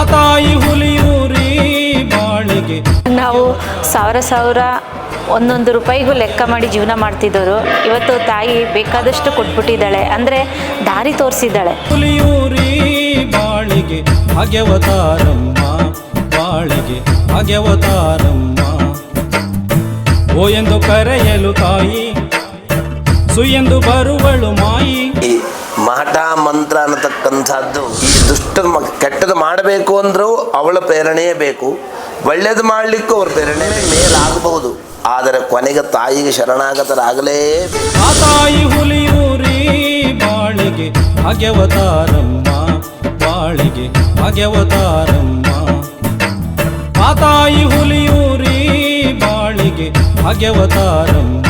ಆ ತಾಯಿ ಹುಲಿಯೂರಿ ಬಾಳಿಗೆ. ನಾವು ಸಾವಿರ ಸಾವಿರ ಒಂದೊಂದು ರೂಪಾಯಿಗೂ ಲೆಕ್ಕ ಮಾಡಿ ಜೀವನ ಮಾಡ್ತಿದ್ದವರು. ಇವತ್ತು ತಾಯಿ ಬೇಕಾದಷ್ಟು ಕೊಟ್ಬಿಟ್ಟಿದ್ದಾಳೆ. ಅಂದರೆ ದಾರಿ ತೋರಿಸಿದ್ದಾಳೆ. ಹುಲಿಯೂರಿ ಬಾಳಿಗೆ ಭಾಗ್ಯವತಾರಮ್ಮ ಬಾಳಿಗೆ ಭಾಗ್ಯವತಾರಮ್ಮ. ಓ ಎಂದು ಕರೆಯಲು ತಾಯಿ ಸುಯೆಂದು ಬರುವಳು ಮಾಯಿ. ಮಾಟ ಮಂತ್ರ ಅನ್ನತಕ್ಕಂಥದ್ದು. ಈ ದುಷ್ಟದ ಕೆಟ್ಟದ್ದು ಮಾಡಬೇಕು ಅಂದ್ರೂ ಅವಳ ಪ್ರೇರಣೆಯೇ ಬೇಕು. ಒಳ್ಳೇದು ಮಾಡಲಿಕ್ಕೂ ಅವ್ರ ಪ್ರೇರಣೆ ಮೇಲಾಗಬಹುದು. ಆದರೆ ಕೊನೆಗೆ ತಾಯಿಗೆ ಶರಣಾಗತರಾಗಲೇಬೇಕು. ತಾಯಿ ಹುಲಿಯೂರಿ ಬಾಳಿಗೆ ಭಾಗ್ಯವತಾರಮ್ಮ ಬಾಳಿಗೆ ಭಾಗ್ಯವತಾರಮ್ಮ ತಾಯಿ ಹುಲಿಯೂರಿ ಬಾಳಿಗೆ ಭಾಗ್ಯವತಾರಮ್ಮ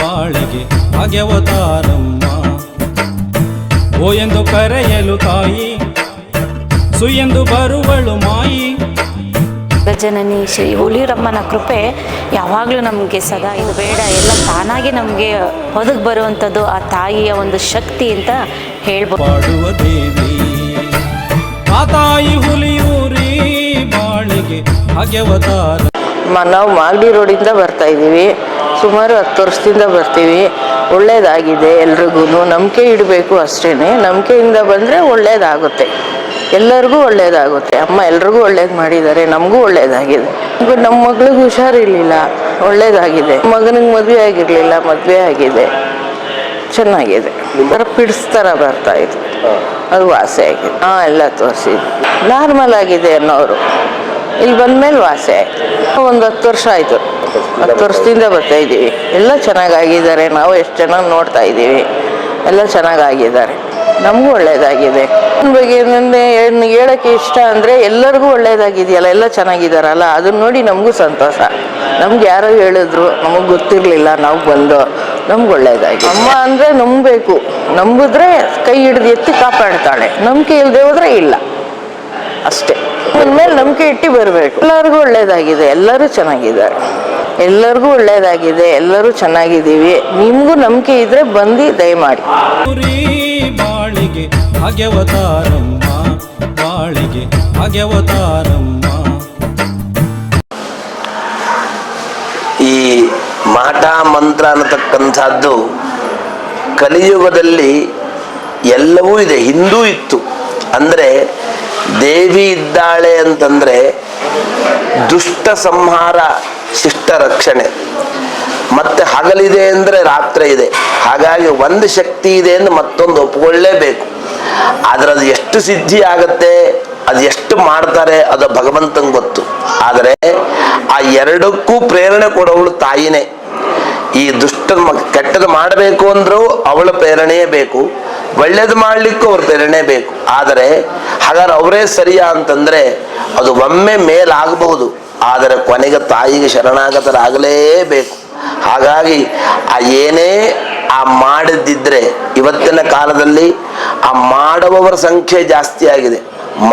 ಬಾಳಿಗೆ ಭಾಗ್ಯವತಾರಮ್ಮ ಓ ಎಂದು ಕರೆಯಲು ತಾಯಿ ಸುಯೆಂದು ಬರುವಳು ಮಾಯಿ. ಜನನಿ ಶ್ರೀ ಹುಲಿರಮ್ಮನ ಕೃಪೆ ಯಾವಾಗಲೂ ನಮಗೆ ಸದಾ ಇದು ಬೇಡ. ಎಲ್ಲ ತಾನಾಗಿ ನಮಗೆ ಒದಗಿ ಬರುವಂಥದ್ದು ಆ ತಾಯಿಯ ಒಂದು ಶಕ್ತಿ ಅಂತ ಹೇಳ್ಬೋದು. ಪಾಡುವ ದೇವಿ ಆ ತಾಯಿ ಹುಲಿಯೂರಿ ಬಾಳಿಗೆ ಹಾಗೆ ಮ- ನಾವು ಮಾಗಡಿ ರೋಡಿಂದ ಬರ್ತಾ ಇದ್ದೀವಿ. ಸುಮಾರು ಹತ್ತು ವರ್ಷದಿಂದ ಬರ್ತೀವಿ. ಒಳ್ಳೇದಾಗಿದೆ ಎಲ್ರಿಗೂ ನಂಬಿಕೆ ಇಡಬೇಕು ಅಷ್ಟೇ ನಂಬಿಕೆಯಿಂದ ಬಂದರೆ ಒಳ್ಳೇದಾಗುತ್ತೆ. ಎಲ್ಲರಿಗೂ ಒಳ್ಳೇದಾಗುತ್ತೆ. ಅಮ್ಮ ಎಲ್ರಿಗೂ ಒಳ್ಳೇದು ಮಾಡಿದ್ದಾರೆ ನಮಗೂ ಒಳ್ಳೇದಾಗಿದೆ. ಈಗ ನಮ್ಮ ಮಗಳಿಗೆ ಹುಷಾರಿರಲಿಲ್ಲ ಒಳ್ಳೇದಾಗಿದೆ. ಮಗನಿಗೆ ಮದುವೆ ಆಗಿರಲಿಲ್ಲ ಮದುವೆ ಆಗಿದೆ. ಚೆನ್ನಾಗಿದೆ. ಥರ ಪಿಡಿಸ್ತಾರ ಥರ ಬರ್ತಾ ಇತ್ತು ಅದು ವಾಸಿ ಆಗಿದೆ. ಹಾಂ ಎಲ್ಲ ತೋರಿಸಿದ್ವಿ ನಾರ್ಮಲ್ ಆಗಿದೆ ಅನ್ನೋರು. ಇಲ್ಲಿ ಬಂದಮೇಲೆ ವಾಸಿ ಆಯಿತು. ಒಂದು ಹತ್ತು ವರ್ಷ ಆಯಿತು. ಹತ್ತು ವರ್ಷದಿಂದ ಬರ್ತಾ ಇದ್ದೀವಿ. ಎಲ್ಲ ಚೆನ್ನಾಗಾಗಿದ್ದಾರೆ. ನಾವು ಎಷ್ಟು ಚೆನ್ನಾಗಿ ನೋಡ್ತಾ ಇದ್ದೀವಿ. ಎಲ್ಲ ಚೆನ್ನಾಗಾಗಿದ್ದಾರೆ. ನಮಗೂ ಒಳ್ಳೆಯದಾಗಿದೆ ನನ್ನ ಬಗ್ಗೆ ಏನಂದರೆ ಹೇಳೋಕ್ಕೆ ಇಷ್ಟ ಅಂದರೆ ಎಲ್ಲರಿಗೂ ಒಳ್ಳೇದಾಗಿದೆಯಲ್ಲ, ಎಲ್ಲ ಚೆನ್ನಾಗಿದ್ದಾರಲ್ಲ ಅದನ್ನ ನೋಡಿ ನಮಗೂ ಸಂತೋಷ. ನಮ್ಗೆ ಯಾರೋ ಹೇಳಿದ್ರು, ನಮಗೆ ಗೊತ್ತಿರಲಿಲ್ಲ, ನಾವು ಬಂದು. ನಮ್ಗೆ ಒಳ್ಳೇದಾಗಿ ಅಮ್ಮ ಅಂದರೆ ನಂಬಬೇಕು. ನಂಬಿದ್ರೆ ಕೈ ಹಿಡಿದು ಎತ್ತಿ ಕಾಪಾಡ್ತಾಳೆ. ನಂಬಿಕೆ ಇಲ್ಲದೆ ಹೋದ್ರೆ ಇಲ್ಲ. ಅಷ್ಟೇ. ಮೇಲೆ ನಂಬಿಕೆ ಇಟ್ಟು ಬರಬೇಕು. ಎಲ್ಲರಿಗೂ ಒಳ್ಳೇದಾಗಿದೆ. ಎಲ್ಲರೂ ಚೆನ್ನಾಗಿದ್ದಾರೆ. ಎಲ್ಲರಿಗೂ ಒಳ್ಳೇದಾಗಿದೆ ಎಲ್ಲರೂ ಚೆನ್ನಾಗಿದ್ದೀವಿ. ನಿಮಗೂ ನಂಬಿಕೆ ಇದ್ರೆ ಬಂದು ದಯಮಾಡಿ. ಬಾಳಿಗೆ ಭಾಗ್ಯವತಾರಮ್ಮ ಬಾಳಿಗೆ ಭಾಗ್ಯವತಾರಮ್ಮ. ಈ ಮಾಟ ಮಂತ್ರ ಅನ್ನತಕ್ಕಂಥದ್ದು ಕಲಿಯುಗದಲ್ಲಿ ಎಲ್ಲವೂ ಇದೆ ಹಿಂದೂ ಇತ್ತು. ಅಂದರೆ ದೇವಿ ಇದ್ದಾಳೆ ಅಂತಂದರೆ ದುಷ್ಟ ಸಂಹಾರ ಶಿಷ್ಟ ರಕ್ಷಣೆ. ಮತ್ತೆ ಹಗಲಿದೆ ಅಂದ್ರೆ ರಾತ್ರಿ ಇದೆ. ಹಾಗಾಗಿ ಒಂದು ಶಕ್ತಿ ಇದೆ ಎಂದು ಮತ್ತೊಂದು ಒಪ್ಪಿಕೊಳ್ಳೇಬೇಕು ಆದರೆ ಅದು ಎಷ್ಟು ಸಿದ್ಧಿ ಆಗತ್ತೆ, ಅದು ಎಷ್ಟು ಮಾಡ್ತಾರೆ, ಅದು ಭಗವಂತಂಗೆ ಗೊತ್ತು. ಆದರೆ ಆ ಎರಡಕ್ಕೂ ಪ್ರೇರಣೆ ಕೊಡೋವಳು ತಾಯಿನೇ. ಈ ದುಷ್ಟ ಕೆಟ್ಟದ್ದು ಮಾಡಬೇಕು ಅಂದ್ರೂ ಅವಳ ಪ್ರೇರಣೆಯೇ ಬೇಕು. ಒಳ್ಳೇದು ಮಾಡ್ಲಿಕ್ಕೂ ಅವ್ರ ಪ್ರೇರಣೆ ಬೇಕು. ಆದರೆ ಹಾಗಾದ್ರೆ ಅವರೇ ಸರಿಯಾ ಅಂತಂದ್ರೆ ಅದು ಒಮ್ಮೆ ಮೇಲಾಗಬಹುದು. ಆದರೆ ಕೊನೆಗೆ ತಾಯಿಗೆ ಶರಣಾಗತರಾಗಲೇಬೇಕು. ಹಾಗಾಗಿ ಆ ಏನೇ ಆ ಮಾಡದಿದ್ರೆ ಇವತ್ತಿನ ಕಾಲದಲ್ಲಿ ಆ ಮಾಡುವವರ ಸಂಖ್ಯೆ ಜಾಸ್ತಿ ಆಗಿದೆ,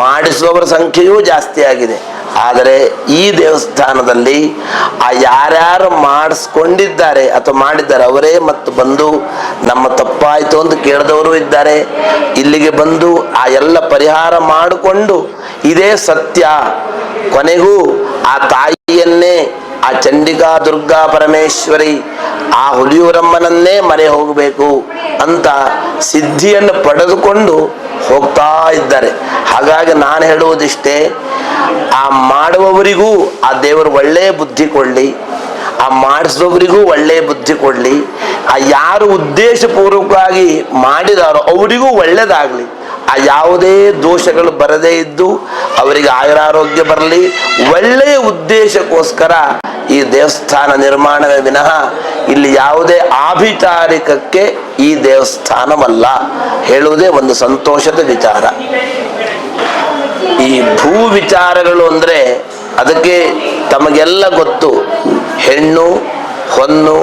ಮಾಡಿಸುವವರ ಸಂಖ್ಯೆಯೂ ಜಾಸ್ತಿ ಆಗಿದೆ. ಆದರೆ ಈ ದೇವಸ್ಥಾನದಲ್ಲಿ ಆ ಯಾರ್ಯಾರು ಮಾಡಿಸ್ಕೊಂಡಿದ್ದಾರೆ ಅಥವಾ ಮಾಡಿದ್ದಾರೆ ಅವರೇ ಮತ್ತು ಬಂದು ನಮ್ಮ ತಪ್ಪಾಯಿತು ಅಂತ ಕೇಳಿದವರು ಇದ್ದಾರೆ. ಇಲ್ಲಿಗೆ ಬಂದು ಆ ಎಲ್ಲ ಪರಿಹಾರ ಮಾಡಿಕೊಂಡು ಇದೇ ಸತ್ಯ. ಕೊನೆಗೂ ಆ ತಾಯಿಯನ್ನೇ, ಆ ಚಂಡಿಕಾ ದುರ್ಗಾ ಪರಮೇಶ್ವರಿ, ಆ ಹುಲಿಯೂರಮ್ಮನನ್ನೇ ಮರೆ ಹೋಗಬೇಕು ಅಂತ ಸಿದ್ಧಿಯನ್ನು ಪಡೆದುಕೊಂಡು ಹೋಗ್ತಾ ಇದ್ದಾರೆ. ಹಾಗಾಗಿ ನಾನು ಹೇಳುವುದಿಷ್ಟೇ, ಆ ಮಾಡುವವರಿಗೂ ಆ ದೇವರು ಒಳ್ಳೆಯ ಬುದ್ಧಿ ಕೊಡಲಿ, ಆ ಮಾಡಿಸಿದವರಿಗೂ ಒಳ್ಳೆಯ ಬುದ್ಧಿ ಕೊಡಲಿ, ಆ ಯಾರು ಉದ್ದೇಶಪೂರ್ವಕವಾಗಿ ಮಾಡಿದಾರೋ ಅವರಿಗೂ ಒಳ್ಳೇದಾಗಲಿ ಆ ಯಾವುದೇ ದೋಷಗಳು ಬರದೇ ಇದ್ದು ಅವರಿಗೆ ಆಯುರಾರೋಗ್ಯ ಬರಲಿ, ಒಳ್ಳೆಯ ಉದ್ದೇಶಕ್ಕೋಸ್ಕರ ಈ ದೇವಸ್ಥಾನ ನಿರ್ಮಾಣವೇ ವಿನಃ ಇಲ್ಲಿ ಯಾವುದೇ ಆಭಿಚಾರಿಕಕ್ಕೆ ಈ ದೇವಸ್ಥಾನವಲ್ಲ. ಹೇಳುವುದೇ ಒಂದು ಸಂತೋಷದ ವಿಚಾರ. ಈ ಭೂ ವಿಚಾರಗಳು ಅಂದರೆ ಅದಕ್ಕೆ ತಮಗೆಲ್ಲ ಗೊತ್ತು. ಹೆಣ್ಣು, ಹೊನ್ನು,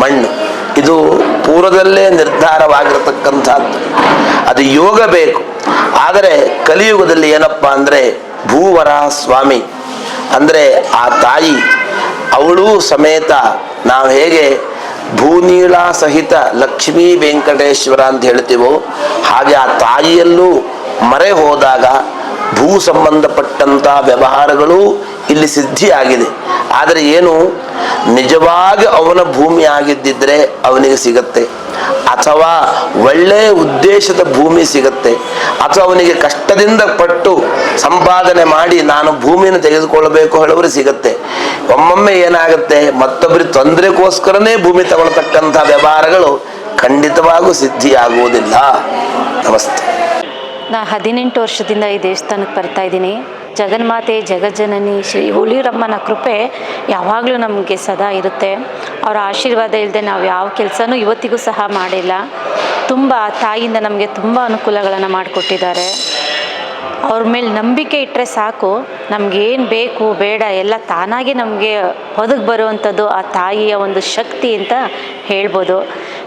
ಮಣ್ಣು. ಇದು ಪೂರ್ವದಲ್ಲೇ ನಿರ್ಧಾರವಾಗಿರತಕ್ಕಂಥದ್ದು. ಅದು ಯೋಗ ಬೇಕು. ಆದರೆ ಕಲಿಯುಗದಲ್ಲಿ ಏನಪ್ಪ ಅಂದರೆ ಭೂವರ ಸ್ವಾಮಿ. ಅಂದರೆ ಆ ತಾಯಿ, ಅವಳು ಸಮೇತ ನಾವು ಹೇಗೆ ಭೂನೀಳ ಸಹಿತ ಲಕ್ಷ್ಮೀ ವೆಂಕಟೇಶ್ವರ ಅಂತ ಹೇಳ್ತೀವೋ, ಹಾಗೆ ಆ ತಾಯಿಯಲ್ಲೂ ಮರೆ ಹೋದಾಗ ಭೂ ಸಂಬಂಧಪಟ್ಟಂಥ ವ್ಯವಹಾರಗಳು ಇಲ್ಲಿ ಸಿದ್ಧಿಯಾಗಿದೆ ಆದರೆ ಏನು? ನಿಜವಾಗಿ ಅವನ ಭೂಮಿ ಆಗಿದ್ದಿದ್ರೆ ಅವನಿಗೆ ಸಿಗತ್ತೆ. ಅಥವಾ ಒಳ್ಳೆಯ ಉದ್ದೇಶದ ಭೂಮಿ ಸಿಗತ್ತೆ. ಅಥವಾ ಅವನಿಗೆ ಕಷ್ಟದಿಂದ ಪಟ್ಟು ಸಂಪಾದನೆ ಮಾಡಿ ನಾನು ಭೂಮಿಯನ್ನು ತೆಗೆದುಕೊಳ್ಳಬೇಕು ಹೇಳುವರು ಸಿಗತ್ತೆ. ಒಮ್ಮೊಮ್ಮೆ ಏನಾಗುತ್ತೆ? ಮತ್ತೊಬ್ಬರಿಗೆ ತೊಂದರೆಗೋಸ್ಕರನೇ ಭೂಮಿ ತಗೊಳ್ತಕ್ಕಂಥ ವ್ಯವಹಾರಗಳು ಖಂಡಿತವಾಗೂ ಸಿದ್ಧಿಯಾಗುವುದಿಲ್ಲ. ನಮಸ್ತೆ. ನಾ ಹದಿನೆಂಟು ವರ್ಷದಿಂದ ಈ ದೇವಸ್ಥಾನಕ್ಕೆ ಬರ್ತಾ ಇದ್ದೀನಿ. ಜಗನ್ಮಾತೆ, ಜಗಜ್ಜನನಿ, ಶ್ರೀ ಹುಲಿರಮ್ಮನ ಕೃಪೆ ಯಾವಾಗಲೂ ನಮಗೆ ಸದಾ ಇರುತ್ತೆ. ಅವರ ಆಶೀರ್ವಾದ ಇಲ್ಲದೆ ನಾವು ಯಾವ ಕೆಲಸನೂ ಇವತ್ತಿಗೂ ಸಹ ಮಾಡಿಲ್ಲ. ತುಂಬ ತಾಯಿಯಿಂದ ನಮಗೆ ತುಂಬ ಅನುಕೂಲಗಳನ್ನು ಮಾಡಿಕೊಟ್ಟಿದ್ದಾರೆ. ಅವ್ರ ಮೇಲೆ ನಂಬಿಕೆ ಇಟ್ಟರೆ ಸಾಕು. ನಮಗೇನು ಬೇಕು, ಬೇಡ, ಎಲ್ಲ ತಾನಾಗಿ ನಮಗೆ ಒದಗಿ ಬರುವಂಥದ್ದು ಆ ತಾಯಿಯ ಒಂದು ಶಕ್ತಿ ಅಂತ ಹೇಳ್ಬೋದು.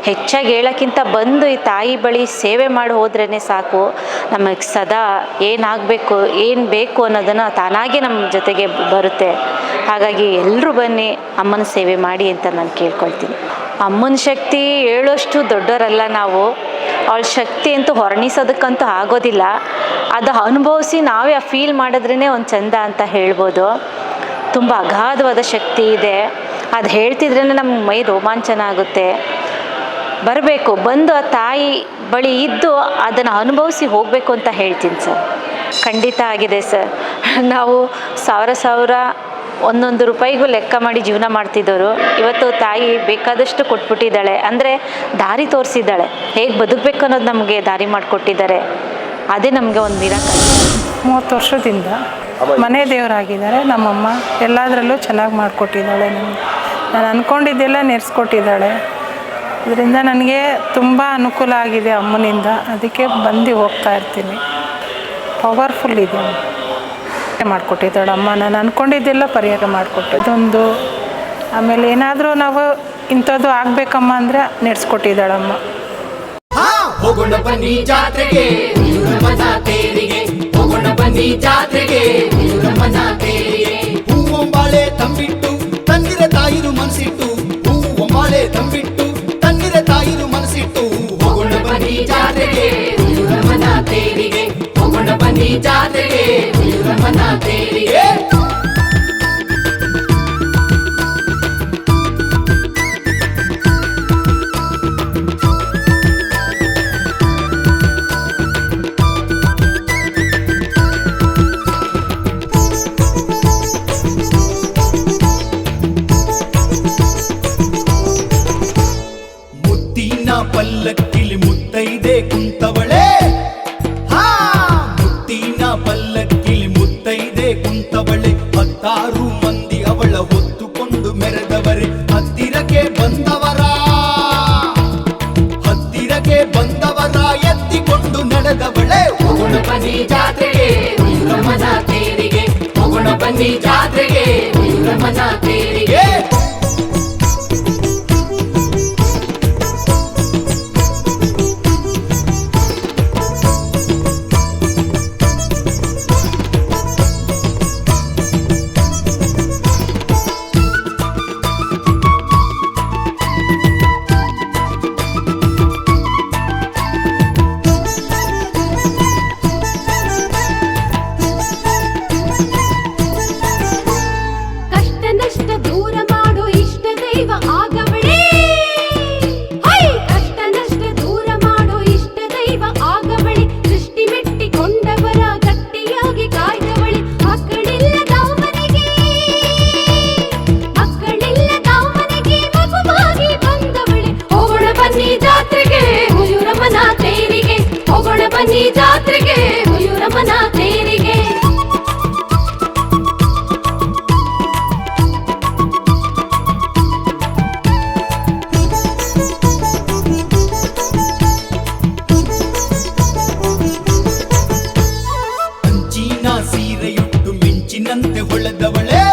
ಹೆಚ್ಚಾಗಿ ಹೇಳೋಕ್ಕಿಂತ ಬಂದು ಈ ತಾಯಿ ಬಳಿ ಸೇವೆ ಮಾಡಿ ಹೋದ್ರೇ ಸಾಕು. ನಮಗೆ ಸದಾ ಏನಾಗಬೇಕು ಏನು ಬೇಕು ಅನ್ನೋದನ್ನು ತಾನಾಗೆ ನಮ್ಮ ಜೊತೆಗೆ ಬರುತ್ತೆ. ಹಾಗಾಗಿ ಎಲ್ಲರೂ ಬನ್ನಿ, ಅಮ್ಮನ ಸೇವೆ ಮಾಡಿ ಅಂತ ನಾನು ಕೇಳ್ಕೊಳ್ತೀನಿ. ಅಮ್ಮನ ಶಕ್ತಿ ಹೇಳೋಷ್ಟು ದೊಡ್ಡವರಲ್ಲ ನಾವು. ಅವಳ ಶಕ್ತಿ ಅಂತೂ ಹೊರಣಿಸೋದಕ್ಕಂತೂ ಆಗೋದಿಲ್ಲ. ಅದು ಅನುಭವಿಸಿ ನಾವೇ ಆ ಫೀಲ್ ಮಾಡಿದ್ರೇ ಒಂದು ಚಂದ ಅಂತ ಹೇಳ್ಬೋದು. ತುಂಬ ಅಗಾಧವಾದ ಶಕ್ತಿ ಇದೆ. ಅದು ಹೇಳ್ತಿದ್ರೇ ನಮ್ಮ ಮೈ ರೋಮಾಂಚನ ಆಗುತ್ತೆ. ಬರಬೇಕು. ಬಂದು ಆ ತಾಯಿ ಬಳಿ ಇದ್ದು ಅದನ್ನು ಅನುಭವಿಸಿ ಹೋಗಬೇಕು ಅಂತ ಹೇಳ್ತೀನಿ ಸರ್. ಖಂಡಿತ ಆಗಿದೆ ಸರ್. ನಾವು ಸಾವಿರ ಸಾವಿರ ಒಂದೊಂದು ರೂಪಾಯಿಗೂ ಲೆಕ್ಕ ಮಾಡಿ ಜೀವನ ಮಾಡ್ತಿದ್ದವರು. ಇವತ್ತು ತಾಯಿ ಬೇಕಾದಷ್ಟು ಕೊಟ್ಬಿಟ್ಟಿದ್ದಾಳೆ. ಅಂದರೆ ದಾರಿ ತೋರಿಸಿದ್ದಾಳೆ. ಹೇಗೆ ಬದುಕಬೇಕು ಅನ್ನೋದು ನಮಗೆ ದಾರಿ ಮಾಡಿಕೊಟ್ಟಿದ್ದಾರೆ. ಅದೇ ನಮಗೆ ಒಂದು ಮಿರಾಕಲ್ ಮೂವತ್ತು ವರ್ಷದಿಂದ ಮನೆ ದೇವರಾಗಿದ್ದಾರೆ. ನಮ್ಮಮ್ಮ ಎಲ್ಲದರಲ್ಲೂ ಚೆನ್ನಾಗಿ ಮಾಡಿಕೊಟ್ಟಿದ್ದಾಳೆ ನನಗೆ ನಾನು ಅಂದ್ಕೊಂಡಿದ್ದೆಲ್ಲ ನೆರೆಸ್ಕೊಟ್ಟಿದ್ದಾಳೆ. ಇದರಿಂದ ನನಗೆ ತುಂಬ ಅನುಕೂಲ ಆಗಿದೆ ಅಮ್ಮನಿಂದ. ಅದಕ್ಕೆ ಬಂದು ಹೋಗ್ತಾ ಇರ್ತೀನಿ. ಪವರ್ಫುಲ್ ಇದೆ. ಮಾಡಿಕೊಟ್ಟಿದ್ದಾಳೆ ಅಮ್ಮ. ನಾನು ಅಂದ್ಕೊಂಡಿದ್ದೆಲ್ಲ ಪರಿಹಾರ ಮಾಡಿಕೊಟ್ಟಿದ್ದೊಂದು ಆಮೇಲೆ ಏನಾದರೂ ನಾವು ಇಂಥದ್ದು ಆಗಬೇಕಮ್ಮ ಅಂದರೆ ನಡೆಸ್ಕೊಟ್ಟಿದ್ದಾಳಮ್ಮ ಹಾ ಹೋಗೋಣ ಬನ್ನಿ ಜಾತ್ರೆಗೆ ಮನ ತೇರಿಗೆ ಹೋಗೋಣ ಬನ್ನಿ ಜಾತ್ರೆಗೆ ಮನ ತೇರಿಗೆ ಹೂವೊಂಬಾಳೆ ತಂಬಿಟ್ಟು ತಂದಿರ ತಾಯಿರು ಮನಸ್ಸಿಟ್ಟು ಹೂವೊಂಬಾಳೆ ತಂಬಿಟ್ಟು ಬನ್ನಿ ಜಾತ್ರೆಗೆ ಮನ ತೇರಿಗೆ ಬನ್ನಿ ಜಾತ್ರೆಗೆ ಹುಯೂರಮ್ಮನ ತೇರಿಗೆ. ಕಂಚಿನ ಸೀರೆಯುಟ್ಟು ಮಿಂಚಿನಂತೆ ಹೊಳೆದವಳೆ.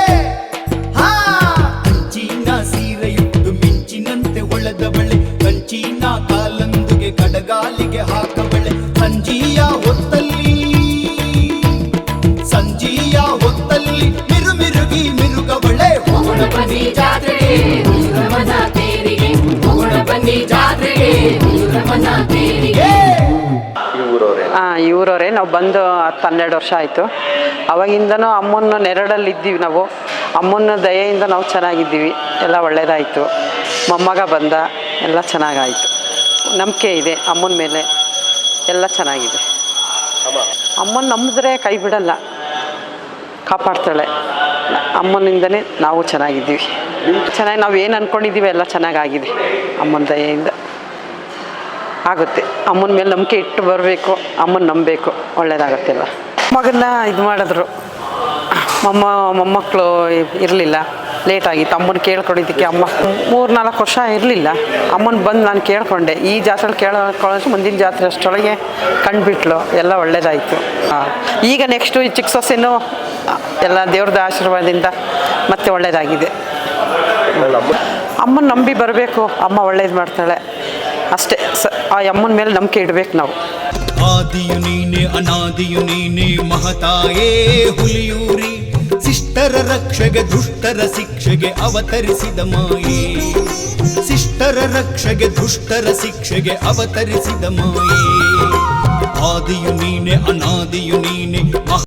ಇವರವರೇ ನಾವು ಬಂದು ಹತ್ತು ಹನ್ನೆರಡು ವರ್ಷ ಆಯಿತು. ಅವಾಗಿಂದನೂ ಅಮ್ಮನ ನೆರಳಲ್ಲಿ ಇದ್ದೀವಿ ನಾವು. ಅಮ್ಮನ ದಯೆಯಿಂದ ನಾವು ಚೆನ್ನಾಗಿದ್ದೀವಿ. ಎಲ್ಲ ಒಳ್ಳೇದಾಯಿತು. ಮೊಮ್ಮಗ ಬಂದ ಎಲ್ಲ ಚೆನ್ನಾಗಾಯಿತು. ನಂಬಿಕೆ ಇದೆ ಅಮ್ಮನ ಮೇಲೆ. ಎಲ್ಲ ಚೆನ್ನಾಗಿದೆ. ಅಮ್ಮನ ನಂಬಿದ್ರೆ ಕೈ ಬಿಡಲ್ಲ. ಕಾಪಾಡ್ತಾಳೆ. ಅಮ್ಮನಿಂದನೇ ನಾವು ಚೆನ್ನಾಗಿದ್ದೀವಿ. ಚೆನ್ನಾಗಿ ನಾವು ಏನು ಅಂದ್ಕೊಂಡಿದ್ದೀವಿ ಎಲ್ಲ ಚೆನ್ನಾಗಾಗಿದೆ. ಅಮ್ಮನ ದಯೆಯಿಂದ. ಆಗುತ್ತೆ. ಅಮ್ಮನ ಮೇಲೆ ನಂಬಿಕೆ ಇಟ್ಟು ಬರಬೇಕು. ಅಮ್ಮನ ನಂಬಬೇಕು. ಒಳ್ಳೇದಾಗತ್ತೆಲ್ಲ ಮಗನ್ನ ಇದು ಮಾಡಿದ್ರು. ಮೊಮ್ಮ ಮೊಮ್ಮಕ್ಕಳು ಇರಲಿಲ್ಲ. ಲೇಟ್ ಆಗಿತ್ತು. ಅಮ್ಮನ ಕೇಳ್ಕೊಂಡಿದ್ದಕ್ಕೆ ಅಮ್ಮ ಮೂರು, ನಾಲ್ಕು ವರ್ಷ ಇರಲಿಲ್ಲ. ಅಮ್ಮನ ಬಂದು ನಾನು ಕೇಳ್ಕೊಂಡೆ. ಈ ಜಾತ್ರೆ ಕೇಳ್ಕೊಳ್ಳೋಷ್ಟು ಮುಂದಿನ ಜಾತ್ರೆ ಅಷ್ಟೊಳಗೆ ಕಂಡುಬಿಟ್ಲು. ಎಲ್ಲ ಒಳ್ಳೇದಾಯಿತು. ಈಗ ನೆಕ್ಸ್ಟು ಈ ಚಿಕ್ಕ ಸೊಸೆನೂ ಎಲ್ಲ ದೇವ್ರದ ಆಶೀರ್ವಾದದಿಂದ ಮತ್ತೆ ಒಳ್ಳೇದಾಗಿದೆ. ಅಮ್ಮನ ನಂಬಿ ಬರಬೇಕು. ಅಮ್ಮ ಒಳ್ಳೇದು ಮಾಡ್ತಾಳೆ. ಅಷ್ಟೇ. ಸ ಆ ಅಮ್ಮನ ಮೇಲೆ ನಂಬಿಕೆ ಇಡಬೇಕು ನಾವು. ಆದಿಯು ನೀನೆ ಅನಾದಿಯು ನೀನೆ ಮಹತಾಯೇ ಹುಲಿಯೂರಿ. ಶಿಷ್ಟರ ರಕ್ಷೆಗೆ ದುಷ್ಟರ ಶಿಕ್ಷೆಗೆ ಅವತರಿಸಿದ ಮಾಯೇ. ಶಿಷ್ಟರ ರಕ್ಷೆಗೆ ದುಷ್ಟರ ಶಿಕ್ಷೆಗೆ ಅವತರಿಸಿದ ಮಾಯೇ. ಆದಿಯು ನೀನೆ ಅನಾದಿಯು ನೀನೆ ಮಹ